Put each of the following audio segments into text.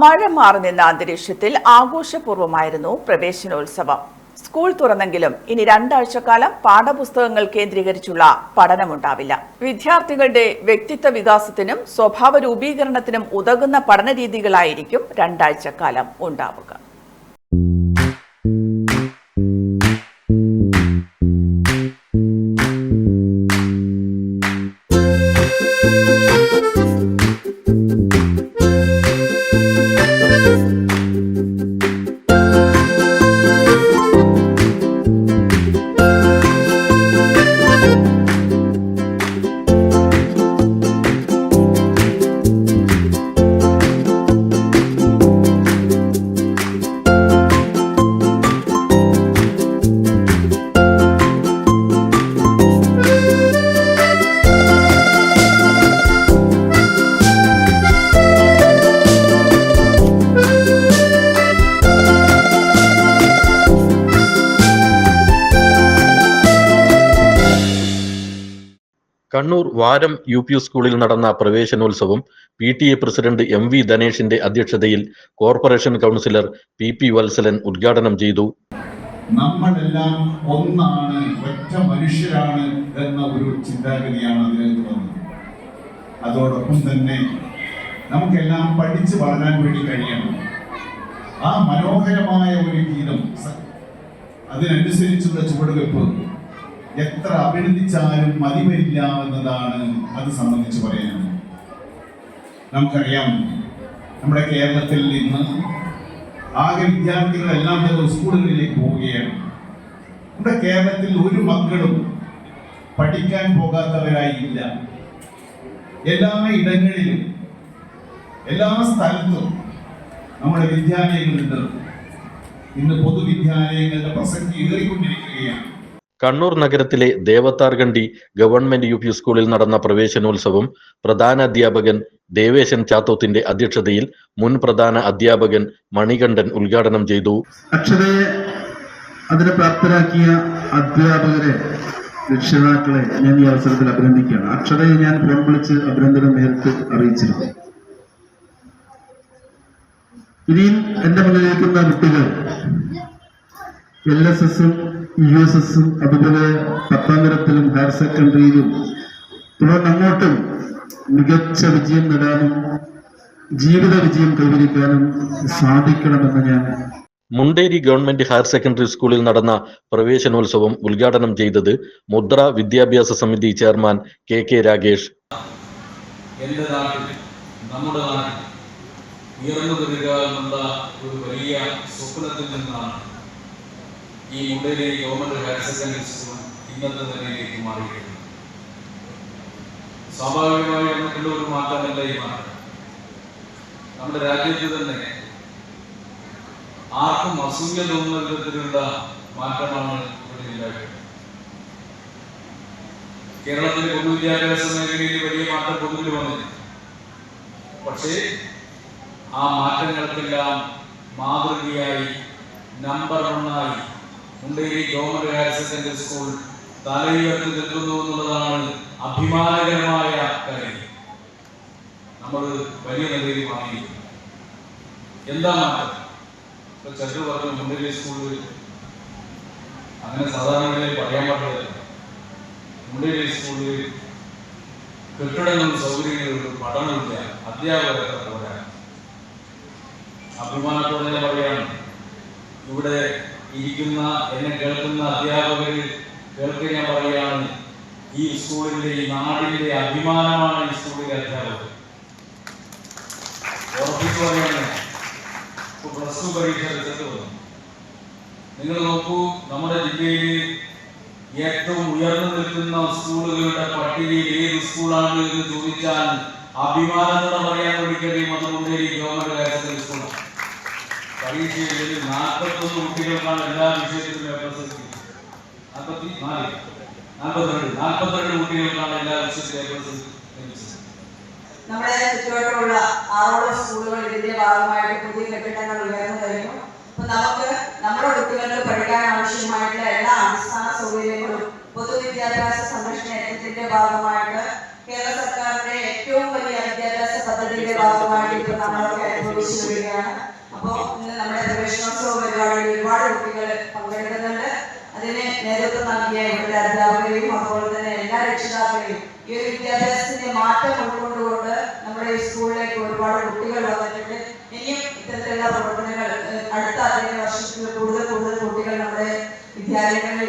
മഴ മാറി നിന്ന അന്തരീക്ഷത്തിൽ ആഘോഷപൂർവമായിരുന്നു പ്രവേശനോത്സവം. സ്കൂൾ തുറന്നെങ്കിലും ഇനി രണ്ടാഴ്ചക്കാലം പാഠപുസ്തകങ്ങൾ കേന്ദ്രീകരിച്ചുള്ള പഠനമുണ്ടാവില്ല. വിദ്യാർത്ഥികളുടെ വ്യക്തിത്വ വികാസത്തിനും സ്വഭാവ രൂപീകരണത്തിനും ഉതകുന്ന പഠന രീതികളായിരിക്കും രണ്ടാഴ്ചക്കാലം ഉണ്ടാവുക. കണ്ണൂർ വാരം യു പി സ്കൂളിൽ നടന്ന പ്രവേശനോത്സവം P T A president M V ധനേഷിന്റെ അധ്യക്ഷതയിൽ corporation councillor P P Valsalan ഉദ്ഘാടനം ചെയ്തു. നമ്മളെല്ലാം ഒന്നാണ് ഒറ്റ മനുഷ്യരാണ് എന്ന ഒരു ചിന്താഗതിയാണ് അതിലേക്ക് വന്നത്. അതോടൊപ്പം തന്നെ നമുക്കെല്ലാം പഠിച്ച് വളരാൻ വേണ്ടി കഴിയണം. ആ മനോഹരമായ ഒരു ഗീതം അതിനനുസരിച്ചുള്ള ചുവടുവെപ്പ് എത്ര അഭിനന്ദിച്ചാലും മതി വരില്ല എന്നതാണ് അത് സംബന്ധിച്ച് പറയാൻ. നമുക്കറിയാം നമ്മുടെ കേരളത്തിൽ നിന്ന് ആകെ വിദ്യാർത്ഥികളെല്ലാം തന്നെ സ്കൂളുകളിലേക്ക് പോവുകയാണ്. നമ്മുടെ കേരളത്തിൽ ഒരു മക്കളും പഠിക്കാൻ പോകാത്തവരായില്ല എല്ലാ ഇടങ്ങളിലും എല്ലാ സ്ഥലത്തും നമ്മുടെ വിദ്യാലയങ്ങളുണ്ട്. ഇന്ന് പൊതുവിദ്യാലയങ്ങളുടെ പ്രസക്തി ഏറിക്കൊണ്ടിരിക്കുകയാണ്. കണ്ണൂർ നഗരത്തിലെ ദേവത്താർകണ്ടി ഗവൺമെന്റ് യു പി സ്കൂളിൽ നടന്ന പ്രവേശനോത്സവം പ്രധാന അധ്യാപകൻ ദേവേശൻ ചാത്തോത്തിന്റെ അധ്യക്ഷതയിൽ മുൻ പ്രധാന അധ്യാപകൻ മണികണ്ഠൻ ഉദ്ഘാടനം ചെയ്തു. അക്ഷരയെ അതിനെ പ്രാപ്തരാക്കിയ അധ്യാപകരെ രക്ഷിതാക്കളെ ഞാൻ ഈ അവസരത്തിൽ അഭിനന്ദിക്കുകയാണ്. അക്ഷരയെ ഞാൻ ഫോൺ വിളിച്ച് അഭിനന്ദനം നേരിട്ട് അറിയിച്ചിരുന്നു. ഇനിയും എന്റെ മുന്നിലേക്കുന്ന കുട്ടികൾ എൽ എസ് എസും യു എസ് എസും അതുപോലെ പത്താം തരത്തിലും ഹയർ സെക്കൻഡറിയിലും തുടർന്ന് അങ്ങോട്ടും മികച്ച വിജയം നേടാനും ജീവിത വിജയം കൈവരിക്കാനും സാധിക്കണമെന്ന് ഞാൻ മുണ്ടേരി ഗവൺമെന്റ് ഹയർ സെക്കൻഡറി സ്കൂളിൽ നടന്ന പ്രവേശനോത്സവം ഉദ്ഘാടനം ചെയ്തത് മുദ്ര വിദ്യാഭ്യാസ സമിതി ചെയർമാൻ കെ കെ രാഗേഷ് നാട്ടിൽ നമ്മുടെ നാട്ടിൽ ഉയർന്നു വരിക എന്നുള്ള ഒരു വലിയ സ്വപ്നത്തിൽ നിന്നാണ് ഈ ഇന്ത്യയിലെ ഗവൺമെന്റ് ഹയർ സെക്കൻഡറി സ്കൂൾ ഇന്നത്തെ നിലയിലേക്ക് മാറിയിട്ടുണ്ട് സ്വാഭാവികമായി നമുക്കുള്ള ഒരു മാറ്റമല്ല ഈ മാറ്റം. നമ്മുടെ രാജ്യത്ത് തന്നെ ആർക്കും അസൂയ തോന്നുന്ന വിധത്തിലുള്ള മാറ്റമാണ് ഇവിടെ ഉണ്ടായിട്ടുള്ളത്. കേരളത്തിലെ പൊതുവിദ്യാഭ്യാസ മേഖലയിൽ വലിയ മാറ്റം പൊതുവിൽ വന്നില്ല. പക്ഷേ ആ മാറ്റങ്ങൾക്കെല്ലാം മാതൃകയായി നമ്പർ ഒന്നായി Munderi government higher secondary school തലയുയർത്തി നിൽക്കുന്നു എന്നുള്ളതാണ് അഭിമാനകരമായ കാര്യം. നമ്മൾ വലിയ നിലയിൽ മാറിയിരിക്കുന്നു എന്താ മാറ്റം? ഇപ്പൊ ചെറു പറഞ്ഞു മുണ്ടേരി സ്കൂളിൽ അങ്ങനെ സാധാരണ പറയാൻ പാടില്ല മുണ്ടേരി സ്കൂളിൽ കെട്ടിടങ്ങളും സൗകര്യങ്ങളും പഠനമില്ല അധ്യാപകരൊക്കെ പോരാ. അഭിമാനത്തോടെ പറയാണ് ഇവിടെ ഇരിക്കുന്ന എന്നെ കേൾക്കുന്ന അധ്യാപകർ കേൾക്കുക ഞാൻ പറയുകയാണ് ഈ സ്കൂളിന്റെ ഈ നാടിന്റെ അഭിമാനമാണ് ഈ സ്കൂളിലെ അധ്യാപകർ. പ്ലസ് ടു പരീക്ഷ നിങ്ങൾ നോക്കൂ നമ്മുടെ ജില്ലയിൽ ഏറ്റവും ഉയർന്നു നിൽക്കുന്ന സ്കൂളുകളുടെ പട്ടികയിൽ ഏത് സ്കൂളാണ് എന്ന് ചോദിച്ചാൽ അഭിമാനത്തോടെ പറയാൻ വേണ്ടി കഴിയും അത് മുണ്ടേരി ഗവൺമെന്റ് സ്കൂളാണ്. പരീക്ഷയിൽ നാൽപ്പത്തൊന്ന് എല്ലാ വിഷയത്തിലും എ പ്ലസ് നാൽപ്പത്തി നാല്. എല്ലാ വിഷയത്തിലും നമ്മുടെ ചുറ്റുവട്ടമുള്ള ആറോളം സ്കൂളുകൾ ഇതിന്റെ ഭാഗമായിട്ട് പുതിയ കെട്ടിടങ്ങൾ ഉയർന്നു കഴിഞ്ഞു. അപ്പൊ നമുക്ക് നമ്മുടെ കുട്ടികൾക്ക് പഠിക്കാൻ ആവശ്യമായിട്ടുള്ള എല്ലാ അടിസ്ഥാന സൗകര്യങ്ങളും പൊതുവിദ്യാഭ്യാസ സംരക്ഷണ യജ്ഞത്തിന്റെ ഭാഗമായിട്ട് കേരള സർക്കാരിന്റെ ഏറ്റവും വലിയ വിദ്യാഭ്യാസ പദ്ധതിയുടെ ഭാഗമായിട്ട് ഇപ്പൊ നമ്മളൊക്കെ അനുഭവിച്ചു വരികയാണ്.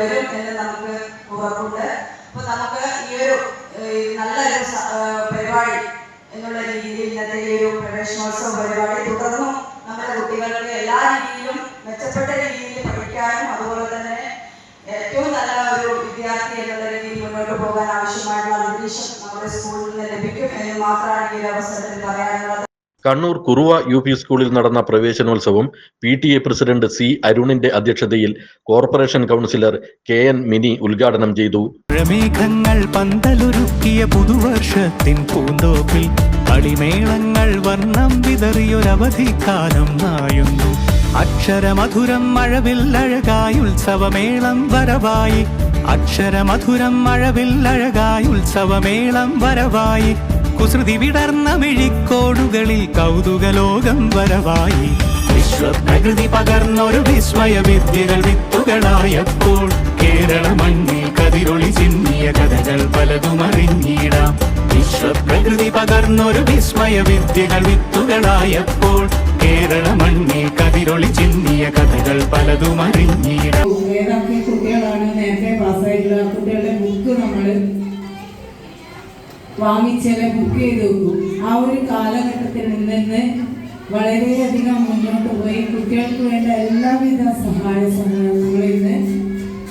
വരും എന്ന് നമുക്ക് ഉറപ്പുണ്ട്. അപ്പൊ നമുക്ക് ഈ ഒരു നല്ലൊരു പരിപാടി എന്നുള്ള രീതിയിൽ ഇന്നത്തെ ഈ ഒരു പ്രവേശനോത്സവ പരിപാടി തുടർന്നും നമ്മുടെ കുട്ടികൾക്ക് എല്ലാ രീതിയിലും മെച്ചപ്പെട്ട രീതിയിൽ പഠിക്കാനും അതുപോലെ തന്നെ ഏറ്റവും നല്ല ഒരു വിദ്യാർത്ഥി എന്നുള്ള രീതിയിൽ മുന്നോട്ട് പോകാൻ ആവശ്യമായിട്ടുള്ള അന്തരീക്ഷം നമ്മുടെ സ്കൂളിൽ നിന്ന് ലഭിക്കും എന്ന് മാത്രമാണ് ഈ ഒരു അവസരത്തിൽ പറയാനുള്ളത്. കണ്ണൂർ കുറുവ യു പി സ്കൂളിൽ നടന്ന പ്രവേശനോത്സവം P T A president C അരുണിന്റെ അധ്യക്ഷതയിൽ corporation councillor K N Mini ഉദ്ഘാടനം ചെയ്തു. മേഘങ്ങൾ പന്തലൊരുക്കിയ പുതുവർഷത്തിൻ പൂന്തോപ്പിൽ കളിമേളങ്ങൾ വർണം വിതറിയൊരവധിക്കാലം നായുന്നു. അക്ഷരമധുരം മഴവിൽ അഴകായി ഉത്സവമേളം വരവായി. അക്ഷരമധുരം മഴവിൽ അഴകായി ഉത്സവമേളം വരവായി. കുസൃതി വിടർന്ന മിഴിക്കോടുകളിൽ കൗതുകലോകം വരവായി. വിശ്വപ്രകൃതി പകർന്നൊരു വിസ്മയ വിദ്യകൾ വിത്തുകളായപ്പോൾ കേരള മണ്ണിൽ കതിരൊളി ചിന്നിയ കഥകൾ പലതും അറിഞ്ഞിടാം. വിശ്വപ്രകൃതി പകർന്നൊരു വിസ്മയ വിദ്യകൾ വിത്തുകളായപ്പോൾ കേരള മണ്ണിൽ കതിരൊളി ചിന്നിയ കഥകൾ പലതും അറിഞ്ഞിടാം. കുട്ടികളാണ് നേരത്തെ പാസ്സായിട്ടുള്ള കുട്ടികളുടെ ബുക്ക് ചില ബുക്ക് ചെയ്ത് ആ ഒരു കാലഘട്ടത്തിൽ നിന്ന് വളരെയധികം മുന്നോട്ട് പോയി. കുട്ടികൾക്ക് വേണ്ട എല്ലാവിധ സഹായ സഹകരണങ്ങളും ഇന്ന്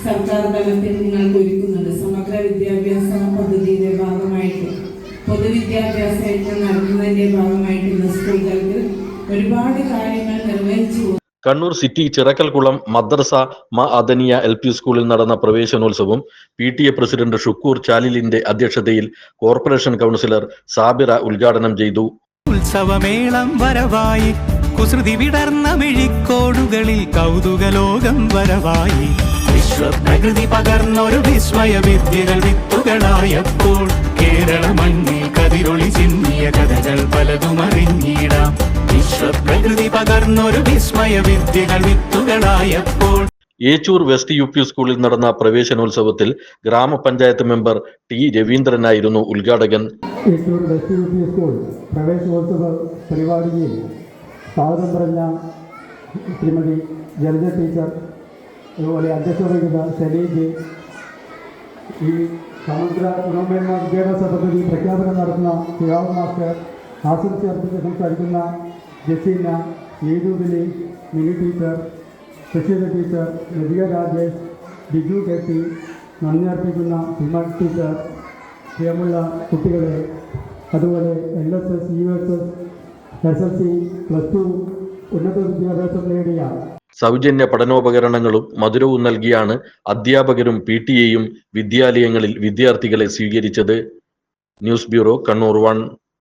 സർക്കാർ തലത്തിൽ നിങ്ങൾക്ക് ഒരുക്കുന്നുണ്ട്. സമഗ്ര വിദ്യാഭ്യാസ പദ്ധതിയുടെ ഭാഗമായിട്ട് പൊതുവിദ്യാഭ്യാസ യജ്ഞം നടത്തുന്നതിന്റെ ഭാഗമായിട്ടുള്ള സ്കൂളുകൾക്ക് ഒരുപാട് കാര്യങ്ങൾ കണ്ണൂർ സിറ്റി ചിറക്കൽകുളം മദ്രസ മ അദനിയ എൽ പി സ്കൂളിൽ നടന്ന പ്രവേശനോത്സവം P T A president Shukoor ചാലിലിന്റെ അധ്യക്ഷതയിൽ കോർപ്പറേഷൻ കൗൺസിലർ സാബിറ ഉദ്ഘാടനം ചെയ്തു. ഉത്സവമേളം വരവായി. കുസൃതി വിടർന്ന മിഴിക്കോടുകളിൽ കൗതുകലോകം വരവായി. വിശ്വപ്രകൃതി പകർന്നൊരു വിസ്മയ വിദ്യകൾ വിത്തുകളായപ്പോൾ കേരള മണ്ണിൽ കതിരൊളി ചിന്നിയ കഥകൾ പലതും അറിഞ്ഞിടാം പകർന്നൊരു വിസ്മയ വിദ്യകൾ വിത്തുകളായപ്പോൾ. ഏച്ചൂർ വെസ്റ്റ് യു പി സ്കൂളിൽ നടന്ന പ്രവേശനോത്സവത്തിൽ ഗ്രാമപഞ്ചായത്ത് മെമ്പർ ടി രവീന്ദ്രനായിരുന്നു ഉദ്ഘാടകൻ. Echur west U P school പ്രവേശനോത്സവ പരിപാടിയിൽ സ്വാഗതം പറഞ്ഞ ശ്രീമതി ജലജ ടീച്ചർ അതുപോലെ അധ്യക്ഷത വഹിക്കുന്ന സലീജ് ഈ സമഗ്ര ഗുണമേന്മ വിദ്യാഭ്യാസ പദ്ധതി പ്രഖ്യാപനം നടത്തുന്ന ശിവാബ് മാസ്റ്റർ ആസിഫ് ചേർത്ത് സംസാരിക്കുന്ന ജസീന നീതുബിലി Mini teacher ശശിധ teacher Lathika Rajesh Biju K P നന്ദി അർപ്പിക്കുന്ന ഹിമ ടീച്ചർ പ്രിയമുള്ള കുട്ടികളെ അതുപോലെ L S S U S S S L C plus two ഉന്നത വിദ്യാഭ്യാസം നേടിയ സൗജന്യ പഠനോപകരണങ്ങളും മധുരവും നൽകിയാണ് അധ്യാപകരും പി ടി എയും വിദ്യാലയങ്ങളിൽ വിദ്യാർത്ഥികളെ സ്വീകരിച്ചത്. News bureau Kannur one.